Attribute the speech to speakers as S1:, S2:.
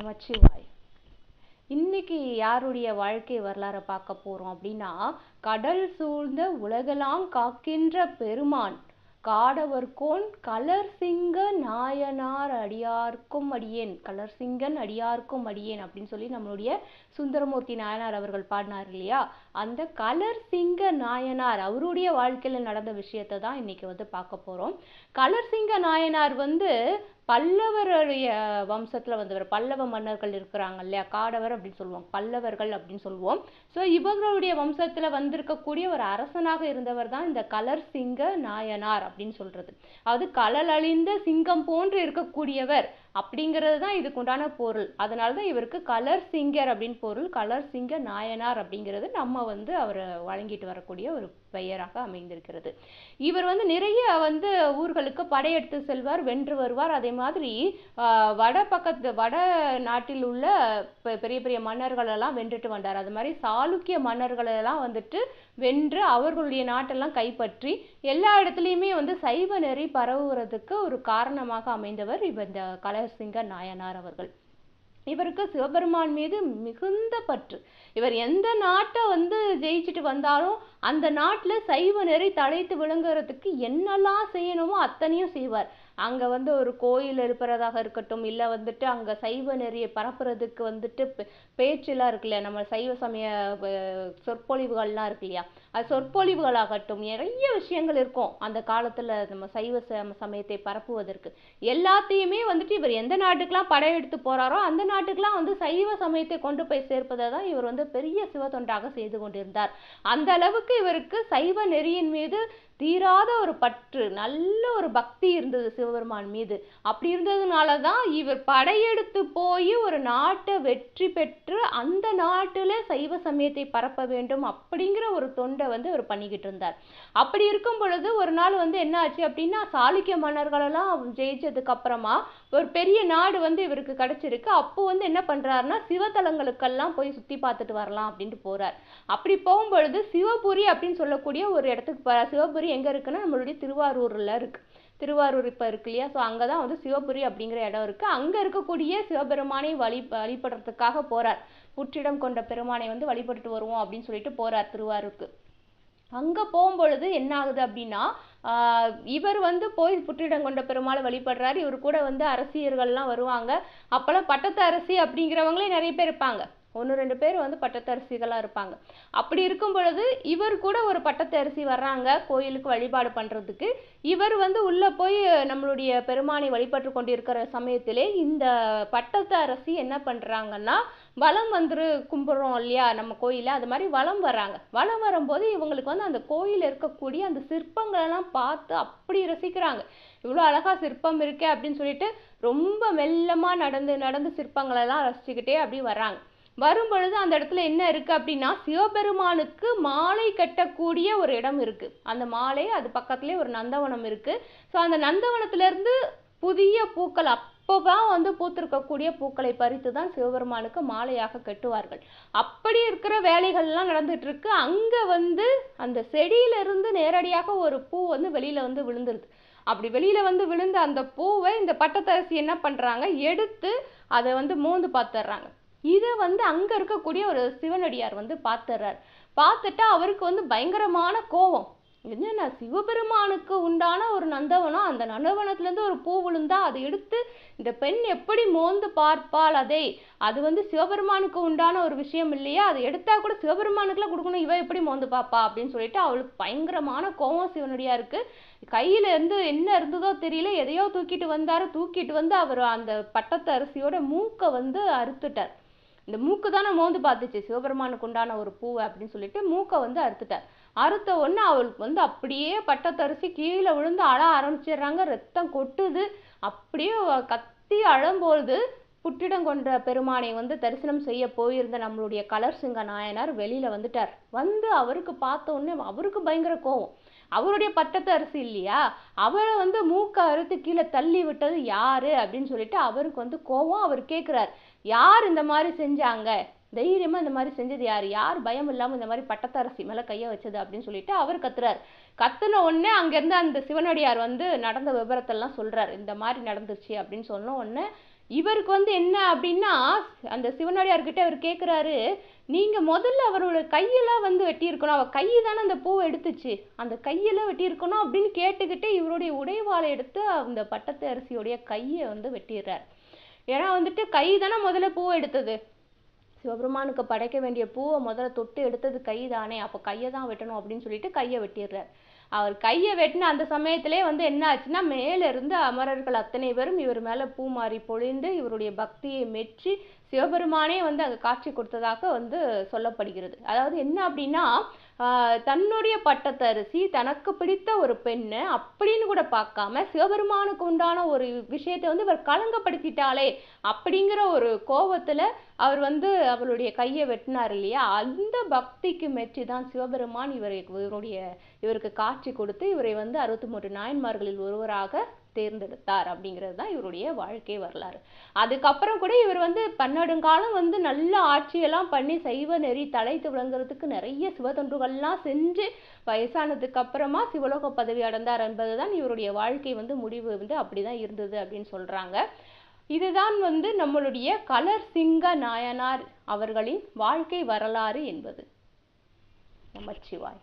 S1: நமச்சிவாய் இன்னைக்கு யாருடைய வாழ்க்கை வரலாறை பார்க்க போறோம் அப்படின்னா கடல் சூழ்ந்த உலகெல்லாம் காக்கின்ற பெருமான் காடவர்கோன் கலர் சிங்க நாயனார் அடியார்க்கும் அடியேன் கலர் சிங்கன் அடியார்க்கும் அடியேன் அப்படின்னு சொல்லி நம்மளுடைய சுந்தரமூர்த்தி நாயனார் அவர்கள் பாடினார் இல்லையா? அந்த கலர் சிங்க நாயனார் அவருடைய வாழ்க்கையில் நடந்த விஷயத்தை தான் இன்னைக்கு வந்து பார்க்க போகிறோம் கலர் சிங்க நாயனார் வந்து பல்லவருடைய வம்சத்தில் வந்தவர். பல்லவ மன்னர்கள் இருக்கிறாங்க இல்லையா? காடவர் அப்படின்னு சொல்லுவோம். பல்லவர்கள் அப்படின்னு சொல்லுவோம். ஸோ இவர்களுடைய வம்சத்தில் வந்திருக்கக்கூடிய ஒரு அரசனாக இருந்தவர் தான் இந்த கலர் சிங்க நாயனார் அப்படின்னு சொல்கிறது அது கலல் அழிந்த சிங்கம் போன்று இருக்கக்கூடியவர். அப்படிங்கிறது தான் இதுக்குண்டான பொருள். அதனால தான் இவருக்கு கலர் சிங்கர் அப்படின்னு பொருள் கலர் சிங்கர் நாயனார் அப்படிங்கிறது நம்ம வந்து அவரை வழங்கிட்டு வரக்கூடிய ஒரு பெயராக அமைந்திருக்கிறது. இவர் வந்து நிறைய வந்து ஊர்களுக்கு படையெடுத்து செல்வார் வென்று வருவார். அதே மாதிரி வட பக்கத்து வட நாட்டில் உள்ள பெரிய பெரிய மன்னர்களெல்லாம் வென்றுட்டு வந்தார். அது மாதிரி சாளுக்கிய மன்னர்களெல்லாம் வந்துட்டு வென்று அவர்களுடைய நாட்டெல்லாம் கைப்பற்றி எல்லா இடத்துலையுமே வந்து சைவ நெறி பரவுகிறதுக்கு ஒரு காரணமாக அமைந்தவர் இவர் இந்த கலர் நரசிங்க நாயனார் அவர்கள். இவருக்கு சிவபெருமான் மீது மிகுந்த பற்று. இவர் எந்த நாட்டை வந்து ஜெயிச்சுட்டு வந்தாலும் அந்த நாட்டில் சைவ நெறி தழைத்து விளங்குறதுக்கு என்னெல்லாம் செய்யணுமோ அத்தனையும் செய்வார். அங்க வந்து ஒரு கோயில் எழுப்புறதாக இருக்கட்டும் இல்ல வந்துட்டு அங்க சைவ நெறியை பரப்புறதுக்கு வந்துட்டு பே- பேச்செல்லாம் இருக்கு இல்லையா? நம்ம சைவ சமய சொற்பொழிவுகள்லாம் இருக்கு இல்லையா? அது சொற்பொழிவுகளாகட்டும் நிறைய விஷயங்கள் இருக்கும். அந்த காலத்துல நம்ம சைவ சமயத்தை பரப்புவதற்கு. எல்லாத்தையுமே வந்துட்டு இவர் எந்த நாட்டுக்கெல்லாம் படையெடுத்து போறாரோ அந்த நாட்டுக்கெல்லாம் வந்து சைவ சமயத்தை கொண்டு போய் சேர்ப்பதை தான் இவர் வந்து பெரிய சிவ தொண்டாக செய்து கொண்டிருந்தார். அந்த அளவுக்கு இவருக்கு சைவ நெறியின் மீது தீராத ஒரு பற்று நல்ல ஒரு பக்தி இருந்தது சிவ சிவபெருமான் மீது. அப்படி இருந்ததுனால தான் இவர் படையெடுத்து போய் ஒரு நாட்டை வெற்றி பெற்று அந்த நாட்டில் சைவ சமயத்தை பரப்ப வேண்டும் அப்படிங்கிற ஒரு தொண்டை வந்து அவர் பண்ணிக்கிட்டு இருந்தார். அப்படி இருக்கும் பொழுது ஒரு நாள் வந்து என்ன ஆச்சு அப்படின்னா சாளுக்கிய மன்னர்களெல்லாம் ஜெயிச்சதுக்கு அப்புறமா ஒரு பெரிய நாடு வந்து இவருக்கு கிடைச்சிருக்கு. அப்போ வந்து என்ன பண்ணுறாருன்னா சிவத்தலங்களுக்கெல்லாம் போய் சுற்றி பார்த்துட்டு வரலாம் அப்படின்ட்டு போகிறார் அப்படி போகும்பொழுது சிவபுரி அப்படின்னு சொல்லக்கூடிய ஒரு இடத்துக்கு சிவபுரி எங்கே இருக்குன்னா நம்மளுடைய திருவாரூரில் இருக்குது திருவாரூர் இப்போ இருக்கு இல்லையா? ஸோ அங்கே தான் வந்து சிவபுரி அப்படிங்கிற இடம் இருக்குது அங்கே இருக்கக்கூடிய சிவபெருமானை வழி வழிபடுறதுக்காக போகிறார் புற்றிடம் கொண்ட பெருமானை வந்து வழிபட்டுட்டு வருவோம் அப்படின்னு சொல்லிட்டு போகிறார் திருவாரூருக்கு. அங்கே போகும்பொழுது என்ன ஆகுது அப்படின்னா இவர் வந்து போய் புற்றிடம் கொண்ட பெருமாளை வழிபடுறாரு. இவர் கூட வந்து அரசியர்கள்லாம் வருவாங்க. அப்போல்லாம் பட்டத்து அரசி அப்படிங்கிறவங்களே நிறைய பேர் இருப்பாங்க. ஒன்று ரெண்டு பேர் வந்து பட்டத்தரிசிகளாக இருப்பாங்க. அப்படி இருக்கும் பொழுது இவர் கூட ஒரு பட்டத்தரிசி வர்றாங்க கோயிலுக்கு வழிபாடு பண்ணுறதுக்கு இவர் வந்து உள்ளே போய் நம்மளுடைய பெருமானை வழிபட்டு கொண்டிருக்கிற சமயத்திலே இந்த பட்டத்து அரசி என்ன பண்ணுறாங்கன்னா வளம் வந்து கும்பிட்றோம் இல்லையா நம்ம கோயிலில் அது மாதிரி வளம் வர்றாங்க. வலம் வரும்போது இவங்களுக்கு வந்து அந்த கோயில் இருக்கக்கூடிய அந்த சிற்பங்களெல்லாம் பார்த்து அப்படி ரசிக்கிறாங்க. இவ்வளோ அழகாக சிற்பம் இருக்கே அப்படின்னு சொல்லிட்டு ரொம்ப மெல்லமாக நடந்து நடந்து சிற்பங்களெல்லாம் ரசிச்சுக்கிட்டே அப்படி வர்றாங்க. வரும்பொழுது அந்த இடத்துல என்ன இருக்குது அப்படின்னா சிவபெருமானுக்கு மாலை கட்டக்கூடிய ஒரு இடம் இருக்குது அந்த மாலை அது பக்கத்துலேயே ஒரு நந்தவனம் இருக்குது ஸோ அந்த நந்தவனத்துலேருந்து புதிய பூக்கள் அப்போதான் வந்து பூத்திருக்கக்கூடிய பூக்களை பறித்து தான் சிவபெருமானுக்கு மாலையாக கட்டுவார்கள். அப்படி இருக்கிற வேலைகள்லாம் நடந்துட்டு இருக்கு. அங்கே வந்து அந்த செடியிலிருந்து நேரடியாக ஒரு பூ வந்து வெளியில் வந்து விழுந்துருது. அப்படி வெளியில் வந்து விழுந்த அந்த பூவை இந்த பட்டத்தரசி என்ன பண்ணுறாங்க எடுத்து அதை வந்து மோந்து பார்த்துட்றாங்க இதை வந்து அங்கே இருக்கக்கூடிய ஒரு சிவனடியார் வந்து பார்த்துறார். பார்த்துட்டா அவருக்கு வந்து பயங்கரமான கோபம். என்னென்ன? சிவபெருமானுக்கு உண்டான ஒரு நந்தவனம் அந்த நந்தவனத்துலேருந்து ஒரு பூ விழுந்தா அதை எடுத்து இந்த பெண் எப்படி மோந்து பார்ப்பாள் அதை? அது வந்து சிவபெருமானுக்கு உண்டான ஒரு விஷயம் இல்லையா? அதை எடுத்தா கூட சிவபெருமானுக்குலாம் கொடுக்கணும். இவ எப்படி மோந்து பார்ப்பா அப்படின்னு சொல்லிட்டு அவளுக்கு பயங்கரமான கோபம் சிவனடியா இருக்கு கையில இருந்து என்ன இருந்ததோ தெரியல. எதையோ தூக்கிட்டு வந்தாரு. தூக்கிட்டு வந்து அவர் அந்த பட்டத்து அரிசியோட மூக்கை வந்து அறுத்துட்டார். இந்த மூக்கு தானே மோந்து பார்த்துச்சு. சிவபெருமானுக்கு உண்டான ஒரு பூவை அப்படின்னு சொல்லிட்டு மூக்கை வந்து அறுத்துட்டார். அறுத்த உடனே அவளுக்கு வந்து அப்படியே பட்டத்தரிசி கீழே விழுந்து அழ ஆரம்பிச்சிடுறாங்க. ரத்தம் கொட்டுது. அப்படியே கத்தி அழும்போது புற்றிடம் கொண்ட பெருமானை வந்து தரிசனம் செய்ய போயிருந்த நம்மளுடைய கலர் சிங்க நாயனார் வெளியில வந்துட்டார். வந்து அவருக்கு பார்த்த உடனே அவருக்கு பயங்கர கோவம். அவருடைய பட்டத்து அரிசி இல்லையா? அவரை வந்து மூக்க அறுத்து கீழே தள்ளி விட்டது யாரு அப்படின்னு சொல்லிட்டு அவருக்கு வந்து கோவம் அவர் கேட்குறாரு யார் இந்த மாதிரி செஞ்சாங்க? தைரியமாக இந்த மாதிரி செஞ்சது யார்? யார் பயம் இல்லாமல் இந்த மாதிரி பட்டத்தரசி மேலே கையை வச்சது அப்படின்னு சொல்லிட்டு அவர் கத்துறாரு. கத்துன உடனே அங்கேருந்து அந்த சிவனடியார் வந்து நடந்த விவரத்தெல்லாம் சொல்கிறார் இந்த மாதிரி நடந்துச்சு அப்படின்னு சொன்ன உடனே இவருக்கு வந்து என்ன அப்படின்னா அந்த சிவனடியார்கிட்ட அவர் கேட்குறாரு நீங்கள் முதல்ல அவரோட கையெல்லாம் வந்து வெட்டியிருக்கணும். அவள் கை தானே அந்த பூவை எடுத்துச்சு. அந்த கையெல்லாம் வெட்டியிருக்கணும் அப்படின்னு கேட்டுக்கிட்டே இவருடைய உடைவாளை எடுத்து அந்த பட்டத்து அரிசியோடைய கையை வந்து வெட்டிடுறார். ஏன்னா வந்துட்டு கை தானே முதல்ல பூவை எடுத்தது. சிவபெருமானுக்கு படைக்க வேண்டிய பூவை முதல்ல தொட்டு எடுத்தது கை தானே. அப்போ கையை தான் வெட்டணும் அப்படின்னு சொல்லிட்டு கையை வெட்டிடுறார். அவர் கையை வெட்டின அந்த சமயத்திலே வந்து என்ன ஆச்சுன்னா மேலிருந்து அமரர்கள் அத்தனை பேரும் இவர் மேலே பூ மாறி பொழிந்து இவருடைய பக்தியை மெச்சி சிவபெருமானே வந்து அங்கே காட்சி கொடுத்ததாக வந்து சொல்லப்படுகிறது. அதாவது என்ன அப்படின்னா தன்னுடைய பட்டத்தரிசி தனக்கு பிடித்த ஒரு பெண்ணு அப்படின்னு கூட பார்க்காம சிவபெருமானுக்கு உண்டான ஒரு விஷயத்தை வந்து இவர் களங்கப்படுத்திட்டாளே அப்படிங்கிற ஒரு கோபத்தில் அவர் வந்து அவளுடைய கையை வெட்டினார் இல்லையா? அந்த பக்திக்கு மெச்சி தான் சிவபெருமான் இவரை இவருடைய இவருக்கு காட்சி கொடுத்து இவரை வந்து அறுபத்தி மூன்று நாயன்மார்களில் ஒருவராக தேர்ந்தெடுத்தார் அப்படிங்கிறது தான் இவருடைய வாழ்க்கை வரலாறு. அதுக்கப்புறம் கூட இவர் வந்து பன்னெடுங்காலம் வந்து நல்ல ஆட்சியெல்லாம் பண்ணி சைவ நெறி தலைத்து விளங்குறதுக்கு நிறைய சிவத்தொண்டுகள்லாம் செஞ்சு வயசானதுக்கு அப்புறமா சிவலோக பதவி அடைந்தார் என்பதுதான் இவருடைய வாழ்க்கை வந்து முடிவு வந்து அப்படிதான் இருந்தது அப்படின்னு சொல்றாங்க. இதுதான் வந்து நம்மளுடைய கலர் சிங்க நாயனார் அவர்களின் வாழ்க்கை வரலாறு என்பது. நமச்சிவாய்